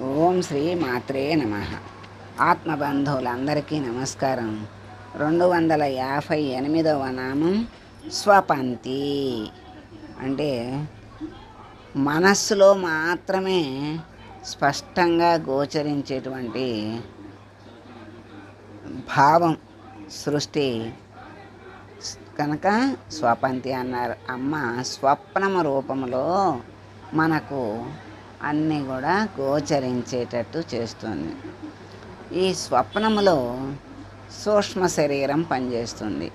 ఓం శ్రీ మాత్రే నమ. ఆత్మబంధువులందరికీ నమస్కారం. రెండు వందల యాభై ఎనిమిదవ నామం స్వపంతి. అంటే మనస్సులో మాత్రమే స్పష్టంగా గోచరించేటువంటి భావం సృష్టి కనుక స్వపంతి అన్నారు. అమ్మ స్వప్నమ రూపంలో మనకు అన్నీ కూడా గోచరించేటట్టు చేస్తుంది. ఈ స్వప్నములో సూక్ష్మ శరీరం పనిచేస్తుంది.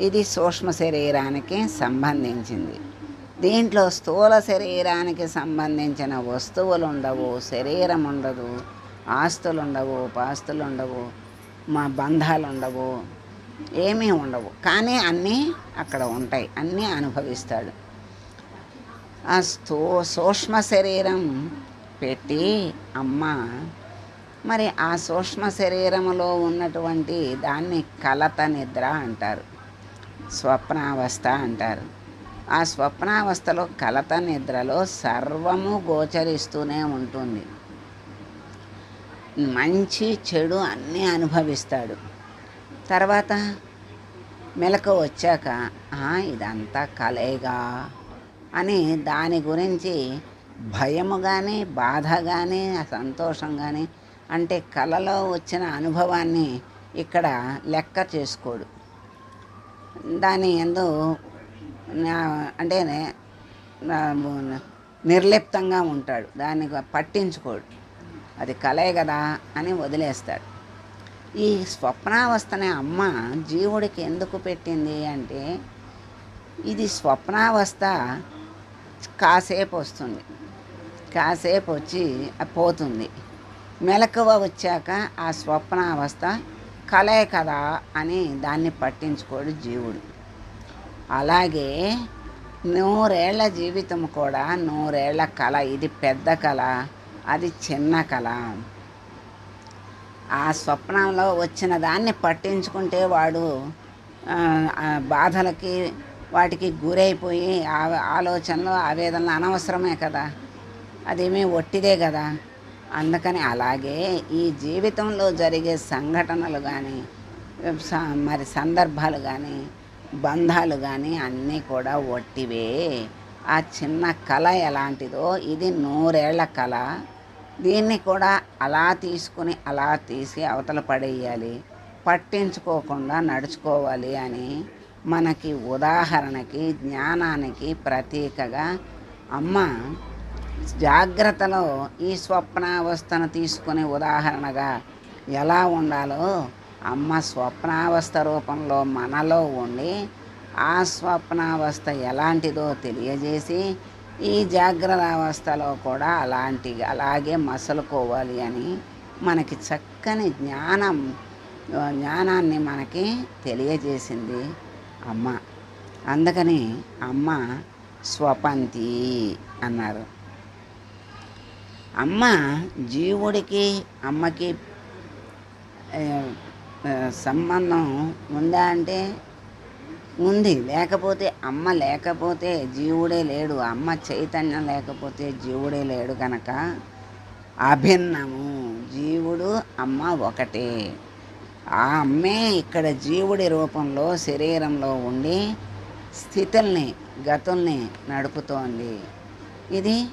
ఇది సూక్ష్మ శరీరానికి సంబంధించింది. దీంట్లో స్థూల శరీరానికి సంబంధించిన వస్తువులు ఉండవు శరీరం ఉండదు ఆస్తులు ఉండవు పాస్తులు ఉండవు మా బంధాలు ఉండవు ఏమీ ఉండవు. కానీ అన్నీ అక్కడ ఉంటాయి అన్నీ అనుభవిస్తాడు. స్థూ సూక్ష్మ శరీరం పెట్టి అమ్మ మరి ఆ సూక్ష్మ శరీరములో ఉన్నటువంటి దాన్ని కలత నిద్ర అంటారు స్వప్నావస్థ అంటారు. ఆ స్వప్నావస్థలో కలత నిద్రలో సర్వము గోచరిస్తూనే ఉంటుంది. మంచి చెడు అన్నీ అనుభవిస్తాడు. తర్వాత మెలకు వచ్చాక "ఆ, ఇదంతా కలేగా. అని దాని గురించి భయము కానీ బాధ కానీ సంతోషం కానీ అంటే కలలో వచ్చిన అనుభవాన్ని ఇక్కడ లెక్క చేసుకోడు. దాని ఎందు అంటే నిర్లిప్తంగా ఉంటాడు. దాన్ని పట్టించుకోడు. అది కలే కదా అని వదిలేస్తాడు. ఈ స్వప్నావస్థనే అమ్మ జీవుడికి ఎందుకు పెట్టింది అంటే ఇది స్వప్నావస్థ కాసేపు వస్తుంది. కాసేపు వచ్చి పోతుంది. మెలకువ వచ్చాక ఆ స్వప్నావస్థ కలే కదా అని దాన్ని పట్టించుకోడు జీవుడు. అలాగే నూరేళ్ళ జీవితం కూడా నూరేళ్ళ కళ ఇది పెద్ద కళ అది చిన్న కళ ఆ స్వప్నంలో వచ్చిన దాన్ని పట్టించుకుంటే వాడు బాధలకి వాటికి గురైపోయి ఆ ఆలోచనలు ఆవేదనలు అనవసరమే కదా. అదేమీ ఒట్టిదే కదా. అందుకని అలాగే ఈ జీవితంలో జరిగే సంఘటనలు కానీ స- మరి సందర్భాలు కానీ బంధాలు కానీ అన్నీ కూడా ఒట్టివే. ఆ చిన్న కళ ఎలాంటిదో ఇది నూరేళ్ళ కళ. దీన్ని కూడా అలా తీసుకుని అలా తీసి అవతల పడేయాలి. పట్టించుకోకుండా నడుచుకోవాలి అని మనకి ఉదాహరణకి జ్ఞానానికి ప్రతీకగా అమ్మ జాగ్రత్తలో ఈ స్వప్నావస్థను తీసుకుని ఉదాహరణగా ఎలా ఉండాలో అమ్మ స్వప్నావస్థ రూపంలో మనలో ఉండి ఆ స్వప్నావస్థ ఎలాంటిదో తెలియజేసి ఈ జాగ్రత్త అవస్థలో కూడా అలాంటి అలాగే మసలుకోవాలి అని మనకి చక్కని జ్ఞానం జ్ఞానాన్ని మనకి తెలియజేసింది. అమ్మ. అందుకని అమ్మ స్వపంతి అన్నారు. అమ్మ జీవుడికి అమ్మకి సంబంధం ఉందా అంటే ఉంది. లేకపోతే అమ్మ లేకపోతే జీవుడే లేడు. అమ్మ చైతన్యం లేకపోతే జీవుడే లేడు కనుక అభిన్నము. జీవుడు అమ్మ ఒకటే. ఆ అమ్మే ఇక్కడ జీవుడి రూపంలో శరీరంలో ఉండి స్థితుల్ని గతుల్ని నడుపుతోంది. ఇది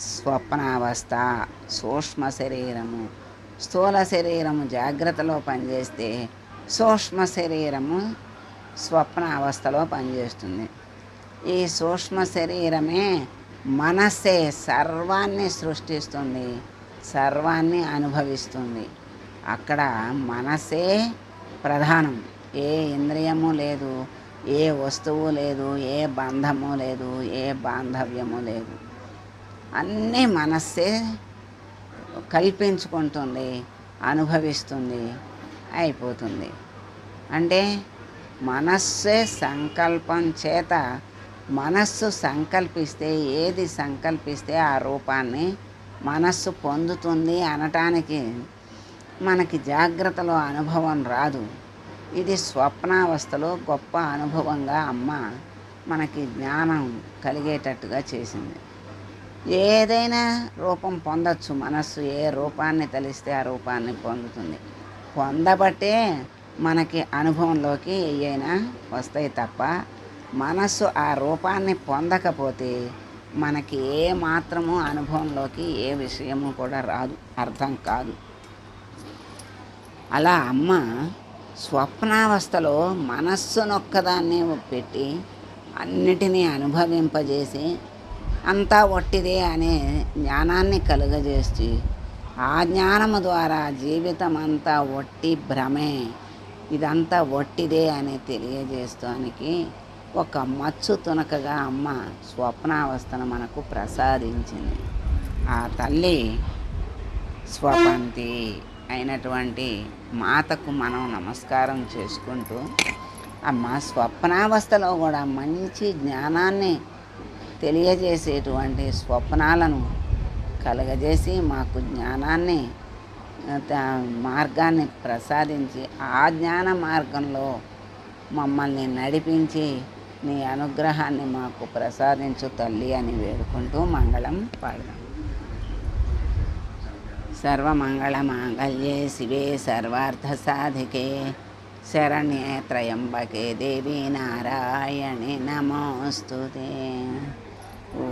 స్వప్నావస్థ సూక్ష్మ శరీరము. స్థూల శరీరము జాగ్రత్తలో పనిచేస్తే సూక్ష్మ శరీరము స్వప్న అవస్థలో పనిచేస్తుంది. ఈ సూక్ష్మ శరీరమే మనస్సే సర్వాన్ని సృష్టిస్తుంది సర్వాన్ని అనుభవిస్తుంది. అక్కడ మనసే ప్రధానం. ఏ ఇంద్రియము లేదు ఏ వస్తువు లేదు ఏ బంధము లేదు ఏ బాంధవ్యము లేదు. అన్నీ మనస్సే కల్పించుకుంటుంది అనుభవిస్తుంది అయిపోతుంది. అంటే మనస్సే సంకల్పం చేత మనస్సు సంకల్పిస్తే ఏది సంకల్పిస్తే ఆ రూపాన్ని మనస్సు పొందుతుంది అనటానికి మనకి జాగ్రత్తలో అనుభవం రాదు. ఇది స్వప్నావస్థలో గొప్ప అనుభవంగా అమ్మ మనకి జ్ఞానం కలిగేటట్టుగా చేసింది. ఏదైనా రూపం పొందొచ్చు మనస్సు ఏ రూపాన్ని తలిస్తే ఆ రూపాన్ని పొందుతుంది. పొందబట్టే మనకి అనుభవంలోకి ఏయైనా వస్తాయి తప్ప మనస్సు ఆ రూపాన్ని పొందకపోతే మనకి ఏ మాత్రము అనుభవంలోకి ఏ విషయము కూడా రాదు అర్థం కాదు. అలా అమ్మ స్వప్నావస్థలో మనస్సునొక్కదాన్ని పెట్టి అన్నిటినీ అనుభవింపజేసి అంతా ఒట్టిదే అనే జ్ఞానాన్ని కలుగజేసి ఆ జ్ఞానము ద్వారా జీవితం అంతా ఒట్టి భ్రమే. ఇదంతా ఒట్టిదే అని తెలియజేస్తానికి ఒక మచ్చు తునకగా అమ్మ స్వప్నావస్థను మనకు ప్రసాదించింది. ఆ తల్లి స్వపంతి. అయినటువంటి మాతకు మనం నమస్కారం చేసుకుంటూ అమ్మ స్వప్నావస్థలో కూడా మంచి జ్ఞానాన్ని తెలియజేసేటువంటి స్వప్నాలను కలగజేసి మాకు జ్ఞానాన్ని మార్గాన్ని ప్రసాదించి ఆ జ్ఞాన మార్గంలో మమ్మల్ని నడిపించి నీ అనుగ్రహాన్ని మాకు ప్రసాదించు తల్లి అని వేడుకుంటూ మంగళం పాడదాం. సర్వమంగళమాంగళ్యే శివే సర్వార్థసాధికే శరణ్యే త్రయంబకే దేవి నారాయణి నమోస్తుతే ఓ